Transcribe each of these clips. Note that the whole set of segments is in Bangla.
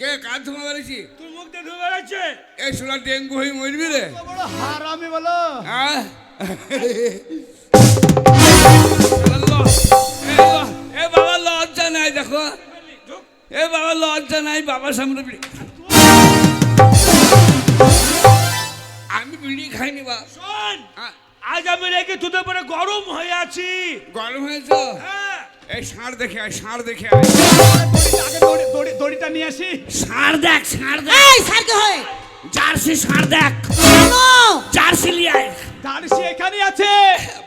কে কার ধোঁয়া বেরিয়েছি তোর মুখ দিয়ে ধুয়ে বেড়াচ্ছে এই শোনা ডেঙ্গু হয়ে মরবি রে। বড় হারামি বলো। হ্যাঁ? এ বাবা লজ্জা নাই দেখো। এ বাবা লজ্জা নাই বাবার সামনে আমি বিড়ি খাইনি বা। শোন আজ আমি রেখে তোদের পরে গরম হয়ে আছি। গরম হয়েছে? হ্যাঁ। এই ষাঁড় দেখে আয় ষাঁড় দেখে আয়। দড়িটা আগে দড়ি দড়ি দড়িটা নিয়ে আসি। ষাঁড় দেখ ষাঁড় দেখ। এই সারকে হয়ে? জার্সি ষাঁড় দেখ। কেন? জার্সি লিয়ে আয়। দাঁড়সি এখানে আছে।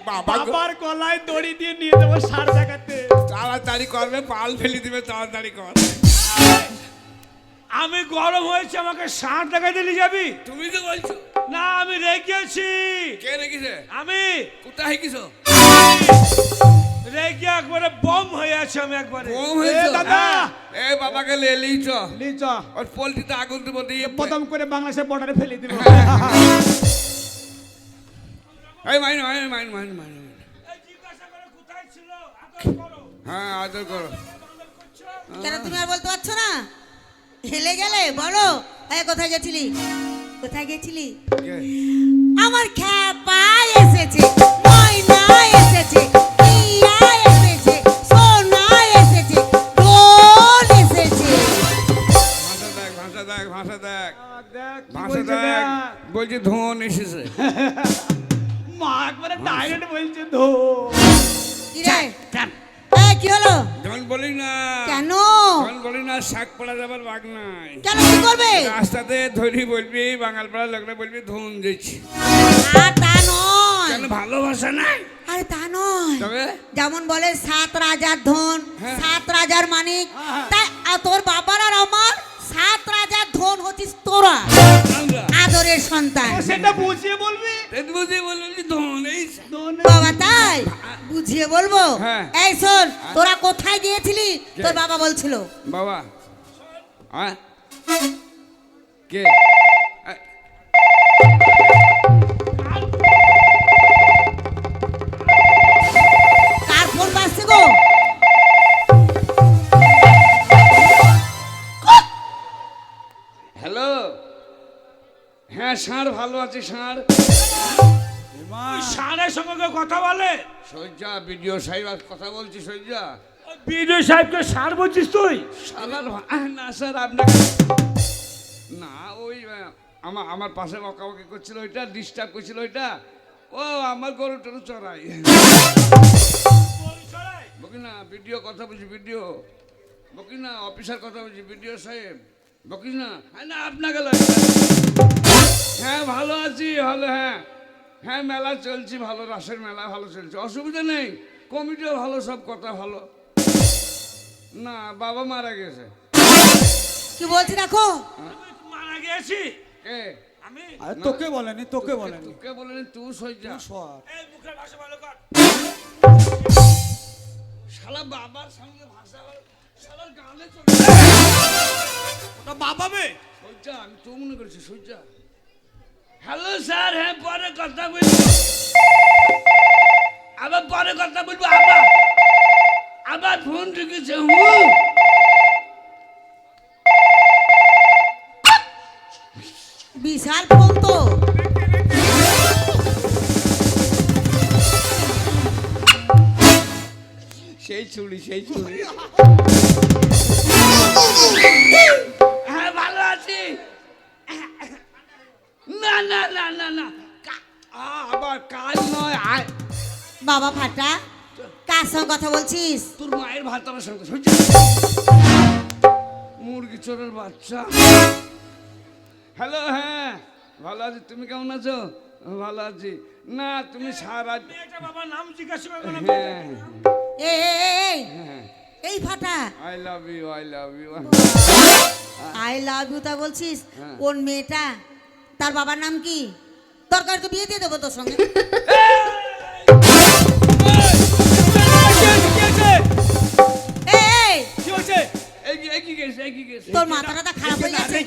বাবার গলায় দড়ি দিয়ে নিয়ে যাব সার দেখাতে। তাড়াতাড়ি করবে পাল ফেলে দিবে তাড়াতাড়ি কর। আমি গরম হয়েছে আমাকে ষাঁড় দেখা দিলি যাবি? তুমি তো বলছো। না আমি রেগেছি কে রেখেছে আমি। কোথায় কিছু রেগে একবারে বম হয়ে আছে আমি একবারে। কম হয়েছে দাদা। এ বাবাকে লে লিচ। লিচ। ওর পোলট্রিতে আগুন দেবো দিয়ে প্রথম করে বাংলাদেশের বর্ডারে ফেলে দিব। এই মাইন মাইন মাইন মাইন মাইন। এই জিজ্ঞাসা করে কোথায় ছিল? আদর করো। হ্যাঁ আদর করো। কেন তুমি আর বলতে পারছ না? হেলে গেলে বলো। কোথায় গেছিলি? কোথায় গেছিলি? আমার খ্যাপা আর তা নয়। ভালোবাসা নাই? আরে তা নয়। যেমন বলে সাত রাজার ধন হ্যাঁ। সাত রাজার মানিক। হ্যাঁ। তাই আর তোর বাবার আর আমার সাত রাজার ধন হচ্ছিস তোরা। আদরের সন্তান। সেটা বুঝিয়ে বলবি? ধন এই বাবা তাই? বুঝিয়ে বলব? হ্যাঁ। এই শোন তোরা কোথায় গিয়েছিলি? তোর বাবা বলছিল। বাবা। হ্যাঁ কে? হ্যাঁ ষাঁড় ভালো আছে ষাঁড়। ষাঁড়ের সঙ্গে কেউ কথা বলে? সজ্জা ভিডিও সাহেব আজ কথা বলছি সজ্জা। বিডিও সাহেবকে ষাঁড় বলছিস তুই? শালার ভা- না স্যার আপনাকে না ওই আমার আমার পাশে বকাবকি করছিল ওইটা ডিস্টার্ব করছিল ওইটা। ও আমার গরু টরু চড়াই। বকি না ভিডিও কথা বলছি ভিডিও বকি না অফিসার কথা বলছি ভিডিও সাহেব। বকিস না হ্যাঁ না আপনাকে লাগবে হ্যাঁ ভালো আছি ভালো হ্যাঁ। হ্যাঁ মেলা চলছে ভালো রাসের মেলা ভালো চলছে। অসুবিধা নেই কমিটিও ভালো সব কথা ভালো। না বাবা মারা গেছে। কি বলছি দেখো? মারা গেছি। কে? আমি আরে তোকে বলেনি তোকে বলেনি। তোকে বলেনি তুই সজ্জা সর। এই মুখের ভাষা ভালো কর। শালা বাবার সঙ্গে ভাষা শালার গালে চলে ওটা বাবা বে সজ্জা আমি তো মনে করেছি সজ্জা হ্যালো স্যার হ্যাঁ পরে কথা বলব। আবার পরে কথা বলব আবার। আবার ফোন ঢুকেছে হুম বিশাল ফোন তো। সেই চুড়ি সেই চুড়ি বাবা ফাটা কার সঙ্গে কথা বলছিস? তোর মায়ের ভাত আমার সঙ্গে মুরগি চোরের বাচ্চা। হ্যালো হ্যাঁ ভালো আছি তুমি কেমন আছো? ভালো আছি। না তুমি সারা বাবার নাম জিজ্ঞাসা হ্যাঁ। এই হ্যাঁ। এই ফাটা I love you I love you I love you তা বলছিস? হ্যাঁ। কোন মেয়েটা? তার বাবার নাম কি? দরকার তো বিয়ে দিয়ে দেবো তোর সঙ্গে।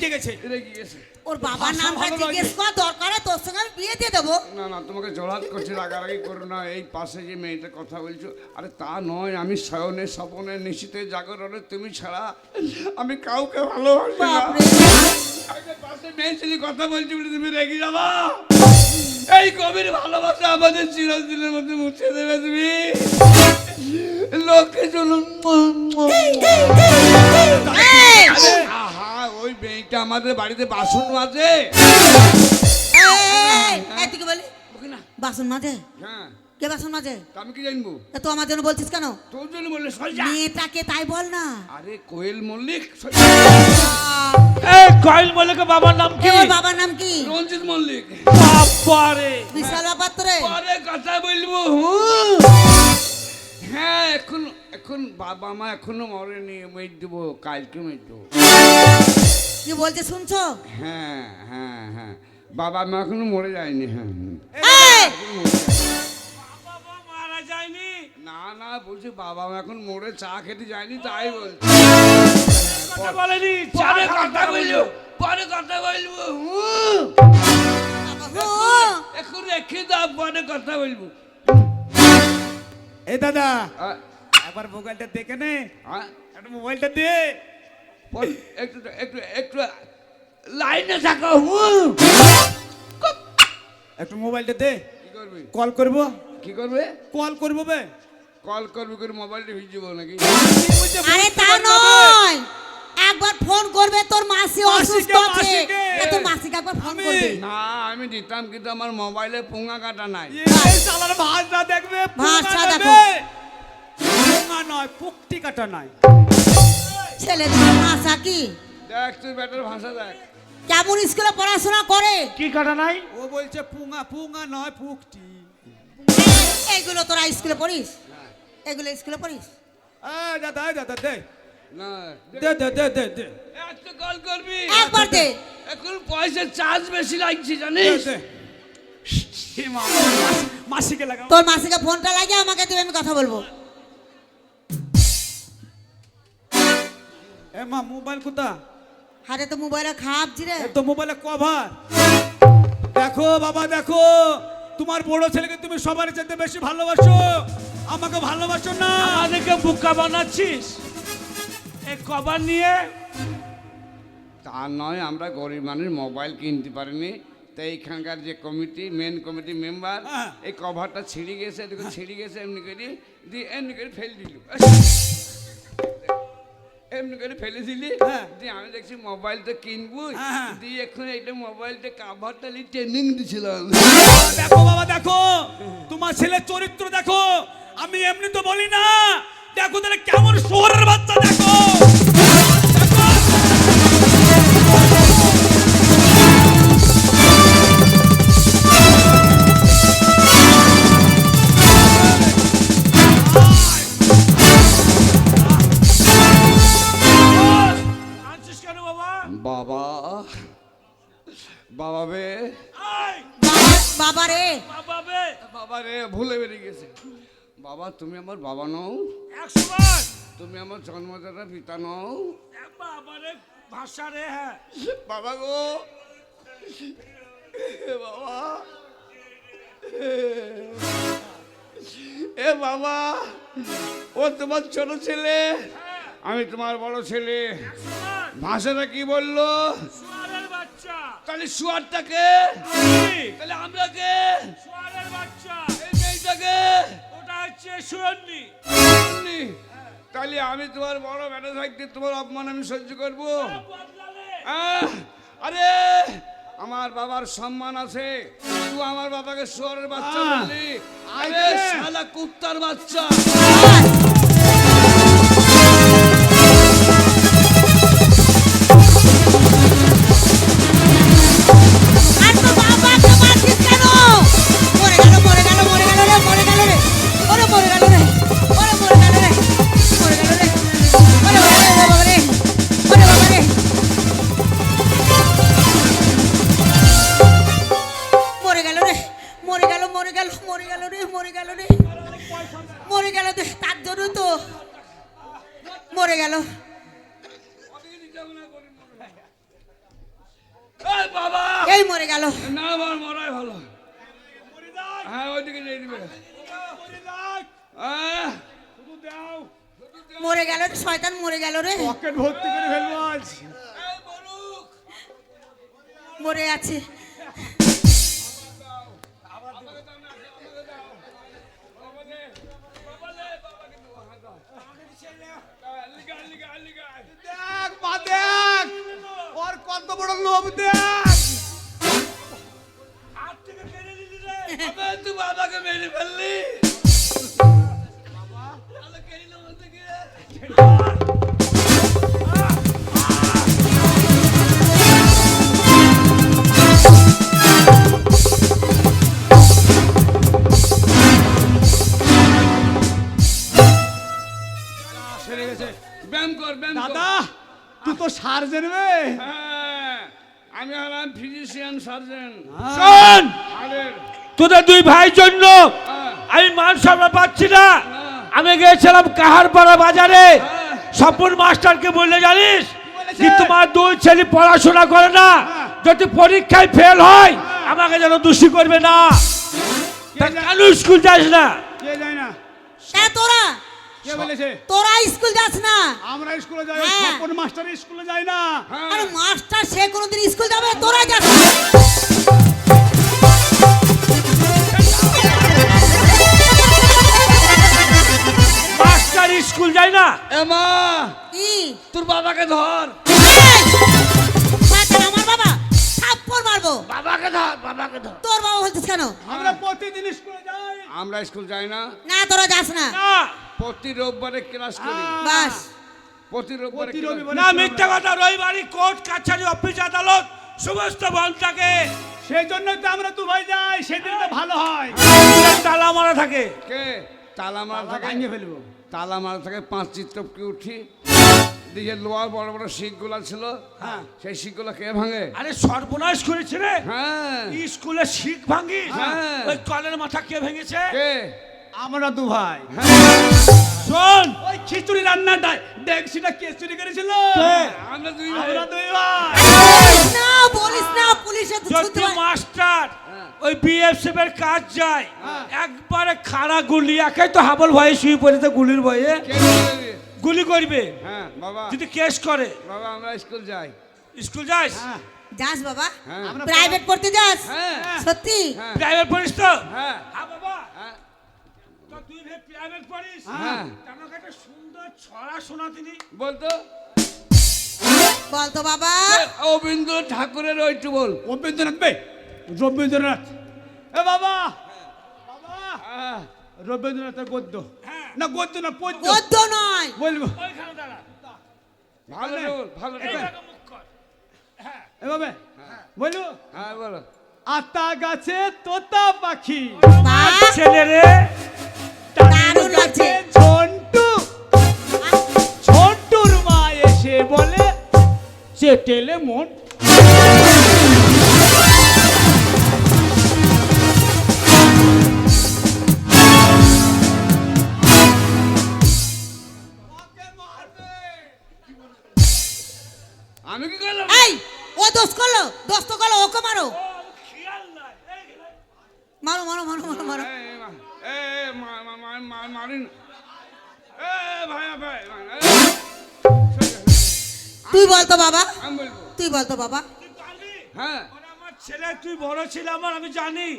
রেগে গেছে। রেগে গেছে ওর বাবার ভালো লাগে। জিজ্ঞেস কর দরকার তোর সঙ্গে আমি বিয়ে দিয়ে দেবো। না না তোমাকে জড়াত করছি রাগারাগি করো না এই পাশে যে মেয়েটা কথা বলছো আরে তা নয় আমি শয়নে স্বপনে নিশ্চিতে জাগরণে তুমি ছাড়া আমি কাউকে ভালোবাসি না। পাশে মেয়ে ছেলে কথা বলছি বলে তুমি রেগে যাবা? এই কবির ভালোবাসা আমাদের চিরদিনের মধ্যে মুছে দেবে তুমি। লোককে চলুন। আহা ওই মেয়েটা আমাদের বাড়িতে বাসন মাজে। বলি বাসন মাঝে হ্যাঁ। কে বাসন মাঝে আমি কি জানব? তা তো আমার জন্য বলছিস কেন? তোর জন্য বললে সজা মেয়েটাকে তাই বল না। আরে কোয়েল মল্লিক এই কয়েল মল্লিকের বাবার নাম কি? ওর বাবার নাম কি? রঞ্জিত মল্লিক। বাবারে। বিশাল ব্যাপার পরে কথা বলব। হুঁ। হ্যাঁ এখন এখন বাবা মা এখনও মরেনি মেয়ে দেবো কালকে মেয়ে দেবো। কি বলছে শুনছো? হ্যাঁ হ্যাঁ হ্যাঁ। বাবা মা এখনও মরে যায়নি হ্যাঁ। বাবা না না বলছি বাবা মা এখন মরে চা খেতে যায়নি তাই বলছি। কথা বলেনি পরে কথা বলব। পরে কথা বলব। এখন রেখে দাও পরে কথা বলব। এই দাদা একবার মোবাইলটা দেখে নে। একটা মোবাইলটা দে। একটু একটু একটু লাইনে থাকো একটু মোবাইলটা দে। কি করবি? কল করব। কি করবে? কল করব বে। কল করবি করে মোবাইলটা ভিজব নাকি? আরে তা নয়। একবার ফোন করবে তোর মাসি অসুস্থ আছে। তোর মাসিকে একবার ফোন আমি- করবে। না আমি দিতাম কিন্তু আমার মোবাইলে পোঙা কাটা নাই। এই শালার ভাষা কাটা নয়। ছেলে ভাষা কি? দেখ তুই বেটার ভাষা দেখ। কেমন স্কুলে পড়াশোনা করে? কি কাটা নাই? ও বলছে পুঙা পুঙ্গা নয় পুকটি। এগুলো তোরা স্কুলে পড়িস? এগুলো স্কুলে পড়িস? এই দাদা এই দাদা দে। না। দে দে দে দে দে। একটা কল করবি? একবার দে। এখন পয়সা চার্জ বেশি লাগছে জানিস? দে। মা, মাসিকে তোর মাসিকে ফোনটা লাগিয়ে আমাকে দেবে আমি কথা বলব। এ মা মোবাইল কোথা? হাতে তো মোবাইলে খাপছি রে এ তো মোবাইলে কভার দেখো বাবা দেখো। তোমার বড় ছেলেকে তুমি সবার চাইতে বেশি ভালোবাসো। আমাকে ভালোবাসো না। আমাদেরকে বুকা বানাচ্ছিস? এই কভার নিয়ে? তা নয় আমরা গরিব মানুষ মোবাইল কিনতে পারিনি। তাই এইখানকার যে কমিটি মেন কমিটি মেম্বার। এই কভারটা ছিঁড়ে গেছে এদিকে ছিঁড়ে গেছে এমনি করে দিয়ে এমনি করে ফেল দিল। এমনি করে ফেলে দিলি। হ্যাঁ। দিয়ে আমি দেখছি মোবাইলটা কিনবো। হ্যাঁ। দিয়ে এখন এইটা মোবাইলটা কাভারটা ট্রেনিং দিছিলাম। দেখো বাবা দেখো। তোমার ছেলের চরিত্র দেখো। আমি এমনি তো বলি না। দেখো তাহলে কেমন শহরের বাচ্চা। তুমি আমার বাবা নও। তুমি আমার জন্মদাতা পিতা নও। ভাষা রে হ্যাঁ। বাবা গো। এ বাবা। এ বাবা। ও তোমার ছোট ছেলে। আমি তোমার বড় ছেলে। ভাষাটা কি বলল? তাহলে শুয়ারটাকে? তাহলে আমরা কে? হচ্ছে তাহলে আমি তোমার বড় বেটা থাকতে তোমার অপমান আমি সহ্য করব? বদলালে। আরে আমার বাবার সম্মান আছে। তুই আমার বাবাকে শুয়ারের বাচ্চা বলি বললি। আরে! শালা কুত্তার বাচ্চা। মরে গেল রে শয়তান মরে গেল রে। পকেট ভর্তি করে ফেলব আজ। মরে আছে। দেখ মা দেখ। ওর কত বড় লোভ দেখ। তুই বাবাকে মেরে ফেললি। তাহলে কেরিল দাদা তুই তো সার্জেন বে হ্যাঁ আমি হলাম ফিজিশিয়ান সার্জন! শোন তোদের দুই ভাইয়ের জন্য হ্যাঁ। আমি মান সম্মান পাচ্ছি না। আমি গিয়েছিলাম কাহারপাড়া বাজারে। স্বপন মাস্টারকে বললে জানিস? কি তোমার দুই ছেলে পড়াশোনা করে না। যদি পরীক্ষায় ফেল হয় আমাকে যেন দোষী করবে না কেন স্কুল যাস না তোরা কে বলেছে তোরা স্কুল যাস না আমরা স্কুলে যাই হ্যাঁ। স্বপন মাস্টার স্কুলে যায় না আরে মাস্টার সে কোনোদিন স্কুল যাবে তোরা বাবাকে ধর। আমার বাবা। থাপ্পড় মারবো। বাবাকে ধর বাবাকে ধর। তোর বাবা বলছিস কেন? আমরা প্রতিদিন স্কুলে যাই। আমরা স্কুল যাই না। না তোরা যাস না। না। প্রতি রোববারে ক্লাস করি। বাস। প্রতি রোববারে প্রতি class- না মিথ্যা কথা রবিবারই কোর্ট কাছারি অফিস আদালত সমস্ত বন্ধ থাকে সেই জন্য তো আমরা দু ভাই যাই সেদিন তো ভালো হয়। তালা মারা থাকে। কে? তালা মারা থাকে। ফেলব। তালা মারা থাকে পাঁচ চিত্রপকে উঠি। দিকে লোহার বড় বড় শিখগুলা ছিল হ্যাঁ। সেই শিখগুলা কে ভাঙে? আরে সর্বনাশ করেছে রে। হ্যাঁ। এই স্কুলে শিখ ভাঙি। হ্যাঁ। ওই কলের মাথা কে ভেঙেছে? কে? আমরা দু ভাই। শোন ওই খিচুড়ি রান্নাটা ডেকসিটা কে চুরি করেছিল? আমরা দুই ভাই। আমরা দুই ভাই। না বলিস না পুলিশে তো যদি মাস্টার হ্যাঁ। ওই বিএফসিএফ এর কাজ যায় একবারে খাড়া গুলি একাই তো হাবল ভয়ে শুয়ে পড়েছে গুলির ভয়ে? গুলি করবে। হ্যাঁ বাবা। যদি কেস করে। বাবা আমরা স্কুল যাই। স্কুল যাস? হ্যাঁ, যাস বাবা। হ্যাঁ। প্রাইভেট পড়তে যাস। হ্যাঁ। সত্যি? হ্যাঁ। প্রাইভেট পড়িস তো? হ্যাঁ। হ্যাঁ বাবা। হ্যাঁ। তো তুই ভাই প্রাইভেট পড়িস? হ্যাঁ। আমাকে একটা সুন্দর ছড়া শোনা তিনি। বলতো বলতো বাবা। অবিন্দ্র ঠাকুরের ওইটু বল। রবীন্দ্রনাথ বে রবীন্দ্রনাথ। এ বাবা। বাবা। হ্যাঁ। রবীন্দ্রনাথের গদ্য। না গদ্য না পদ্য গদ্য নয়। বলব। ওইখানে দাঁড়া ভালো ভালো। এইভাবে মুখ কর। এভাবে? বলব? হ্যাঁ বলো। আতা গাছে তোতা পাখি। ছেলে রে দারুণ লাগছে। ঝন্টু। ঝন্টুর মা এসে বলে চেটেলে মন দোষ করল দোষ তো করল ওকে মারো। মারো মারো মারো মারো মারো। তুই বলতো বাবা। তুই বলতো বাবা। হ্যাঁ। আমার ছেলে তুই বড় ছেলে আমার আমি জানি।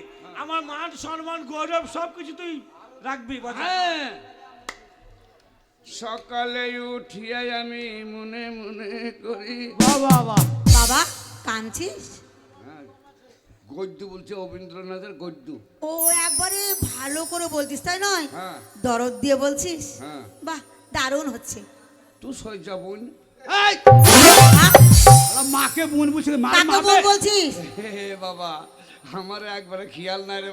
আমার মান সম্মান গৌরব সব কিছু তুই রাখবি বাবা হ্যাঁ। সকালে উঠিয়াই আমি মনে মনে করি বাবা বাবা বাবা। কাঁদছিস? হ্যাঁ, গদ্য বলছে রবীন্দ্রনাথের গদ্য। ও একবারে ভালো করে বলছিস তাই নয়? হ্যাঁ। দরদ দিয়ে বলছিস? হ্যাঁ। বাহ দারুণ হচ্ছে। তুই হ্যাঁ? ওরা মাকে বোন কাকে মাকে বল বলছিস? হে বাবা আমার একবারে খেয়াল নাই রে।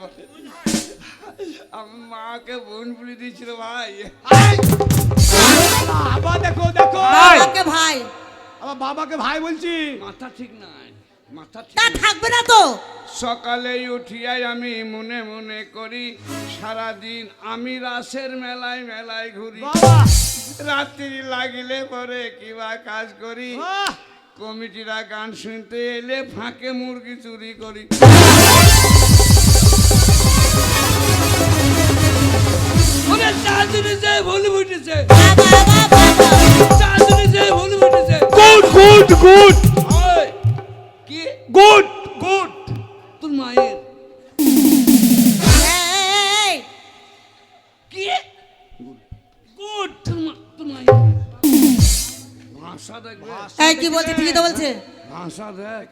আমি মাকে বোন বলে দিয়েছিল ভাই। বাবা দেখো দেখো। বাবাকে ভাই। আবার বাবাকে ভাই বলছি। মাথা ঠিক নাই। তা থাকবে না তো। সকালে উঠিয়াই আমি মনে মনে করি সারাদিন আমি রাসের মেলায় মেলায় ঘুরি। রাত্রি লাগিলে পরে কিবা কাজ করি। কমিটিরা গান শুনতে এলে ফাঁকে মুরগি চুরি করি। ভুল বুঝেছে। গুড গুড গুড বলছে ঠিকই তো বলছে। ভাষা দেখ।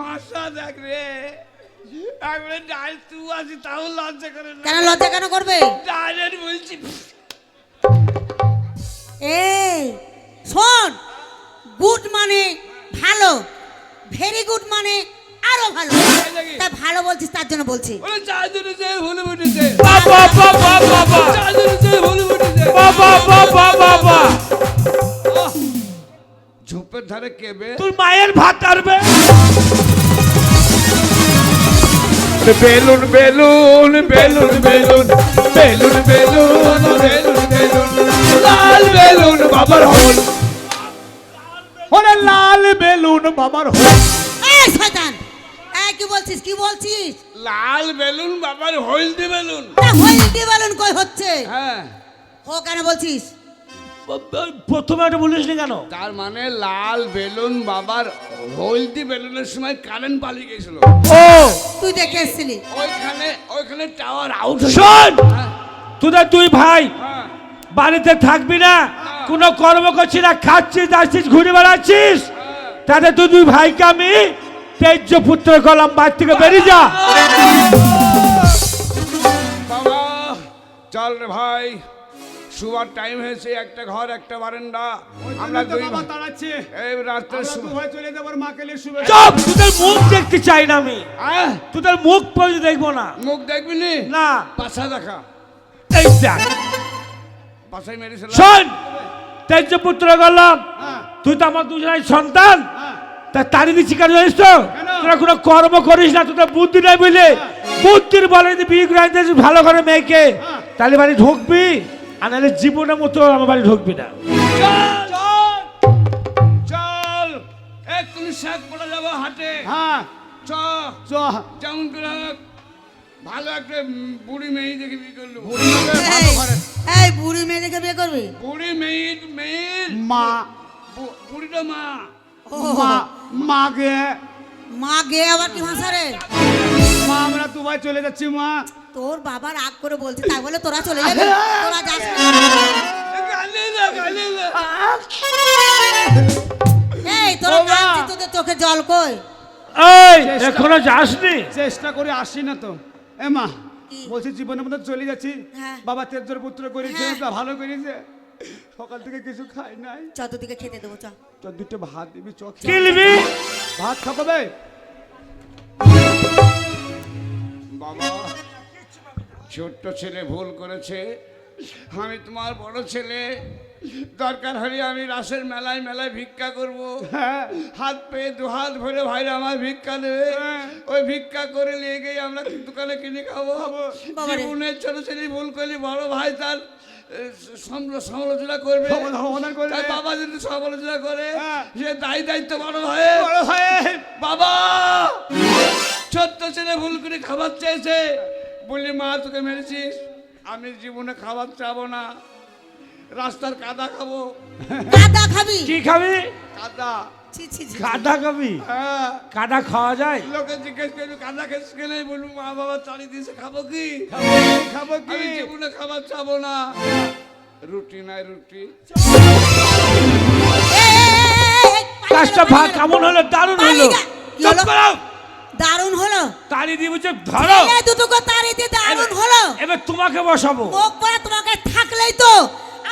ভাষা দেখ রে। একবারে ডাইল তু আছি তাও লজ্জা করে না। কেন লজ্জা কেন করবে? ডাইরেক্ট বলছি এই শোন গুড মানে ভালো ভেরি গুড মানে আরও ভালো। তা ভালো বলছিস তার জন্য বলছি। ওরে চাঁদনি যে ভুল বুঝেছে বাবা বাবা বাবা চাঁদনি যে ভুল বুঝেছে বাবা বাবা বাবা ঝোপের ধারে কেবে? তোর মায়ের ভাত আরবে balloon balloon balloon balloon balloon balloon balloon balloon লাল বেলুন বাবার হল। ওরে লাল বেলুন বাবার হল। এই শয়তান কি বলছিস কি বলছিস? লাল বেলুন বাবার হলদি বেলুন। তা হইলদি বলুন কই হচ্ছে? হ্যাঁ। ও কেন বলছিস? প্রথমে এটা বলিস নি কেন? তার মানে লাল বেলুন বাবার হলদি বেলুনের সময় কারেন্ট পালিয়ে গেছিল। ও! তুই দেখে এসেছিলি। ওইখানে ওইখানে টাওয়ার আউট শোন! তোদের দুই ভাই হ্যাঁ। বাড়িতে থাকবি না কোনো কর্ম করছিস না খাচ্ছিস আসছিস ঘুরে বেড়াচ্ছিস। তাতে তুই দুই ভাইকে আমি তেজ্য পুত্র করলাম বাড়ি থেকে বেরিয়ে যা। বাবা চল রে ভাই। শুবার টাইম হয়েছে একটা ঘর একটা বারান্দা আমরা দুই ভাই- তাড়াচ্ছে এই রাত্রে আমরা শুভ দু ভাই চলে যাবার মাকে নিয়ে শুভে চুপ তোদের মুখ দেখতে চাই না আমি তোদের মুখ পর্যন্ত দেখব না মুখ দেখবি নি না পাশা দেখা এই দেখ পাশাই মেরেছিল শোন তেজ্য পুত্র হ্যাঁ তুই তো আমার দুজনের সন্তান তা তারি দিচ্ছি কেন? জানিস তো তোরা কোনো কর্ম করিস না তোদের বুদ্ধি নাই বুঝলে বুদ্ধির বলে বিয়ে করে ভালো করে মেয়েকে তাহলে বাড়ি ঢুকবি আর নাহলে জীবনের মতো আমার বাড়ি ঢুকবি না। চল চল এক্ষুনি শাক পড়ে যাব হাটে। হ্যাঁ। চ চ। যেমন করে ভালো একটা বুড়ি মেয়ে দেখে বিয়ে করল। এই, এই বুড়ি মেয়ে দেখে বিয়ে করবি? বুড়ি মেয়ে মা। বু- বুড়িটা মা। মা আবার কি ভাষা রে? মা আমরা দু ভাই চলে যাচ্ছি মা। তোর বাবা রাগ করে বলছে তাই বলে তোরা চলে যাবি? তোরা যাস না। গালি না গালি না এই তোরা। কাঁদছিস, তোদের চোখে জল কই? এই চেষ্টা- এখনও যাসনি? চেষ্টা করে আসি না তো। এ মা? বলছি জীবনের মধ্যে চলে যাচ্ছি। হ্যাঁ। বাবা তেজর পুত্র করেছে হ্যাঁ। তা ভালো করেছে। সকাল থেকে কিছু খাই নাই। চতুর্দিকে খেতে দেবো চ। চ দুটো ভাত দিবি চক কিলবি ভাত খাবে বাবা! ছোট্ট ছেলে ভুল করেছে। আমি তোমার বড় ছেলে। দরকার হলে আমি রাসের মেলায় মেলায় ভিক্ষা করব। হ্যাঁ। হাত পেয়ে দু হাত ভরে ভাইরা আমার ভিক্ষা দেবে। হ্যাঁ। ওই ভিক্ষা করে নিয়ে গিয়ে আমরা দোকানে কিনে খাব। জীবনের ছোট ছেলে ভুল করলে বড় ভাই তার সমালোচনা করবে। বাবা যদি সমালোচনা করে হ্যাঁ। সে দায়ী দায়িত্ব বড় ভাইয়ের। বড় ভাই বাবা! ছোট্ট ছেলে ভুল করে খাবার চেয়েছে। বলি মা তোকে মেরেছিস আমি জীবনে খাবার চাবো না রাস্তার কাদা খাব কাদা খাবি কি খাবি কাদা ছি ছি ছি কাদা খাবি হ্যাঁ কাদা খাওয়া যায় লোকে জিজ্ঞেস করবি কাদা খেয়েছিস কেন বলব মা বাবা চালিয়ে দিয়েছে খাব কি খাব কি আমি জীবনে খাবার চাবো না রুটি নাই রুটি কাজটা ভাগ কেমন হলো দারুণ হলো চুপ দারুণ হলো। তালি দিয়ে বলছে ধরো। ছেলে দুটোকে তাড়িয়ে দিয়ে দারুণ হলো। এবার তোমাকে বসাবো। মুখ পড়া তোমাকে থাকলেই তো।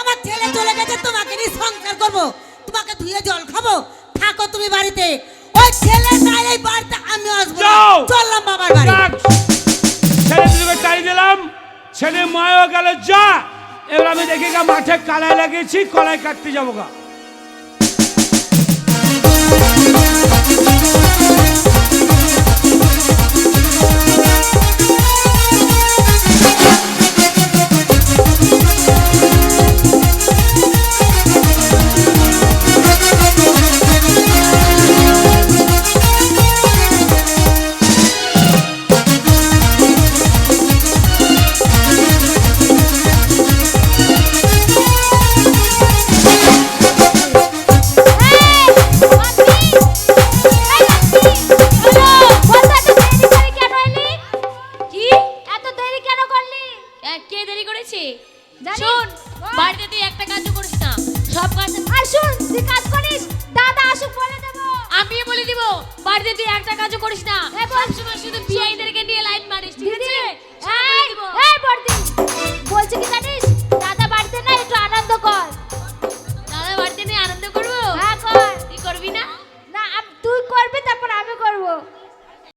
আমার ছেলে চলে গেছে তোমাকে নিয়ে সংসার করব। তোমাকে ধুয়ে জল খাব। থাকো তুমি বাড়িতে। ওই ছেলে নাই এই বাড়িতে আমি আসব চললাম বাবার বাড়ি। ছেলে দুটোকে তাড়ি দিলাম। ছেলে মায়ও গেল যা। এবার আমি দেখি গা মাঠে কালাই লাগিয়েছি কলাই কাটতে যাব গা।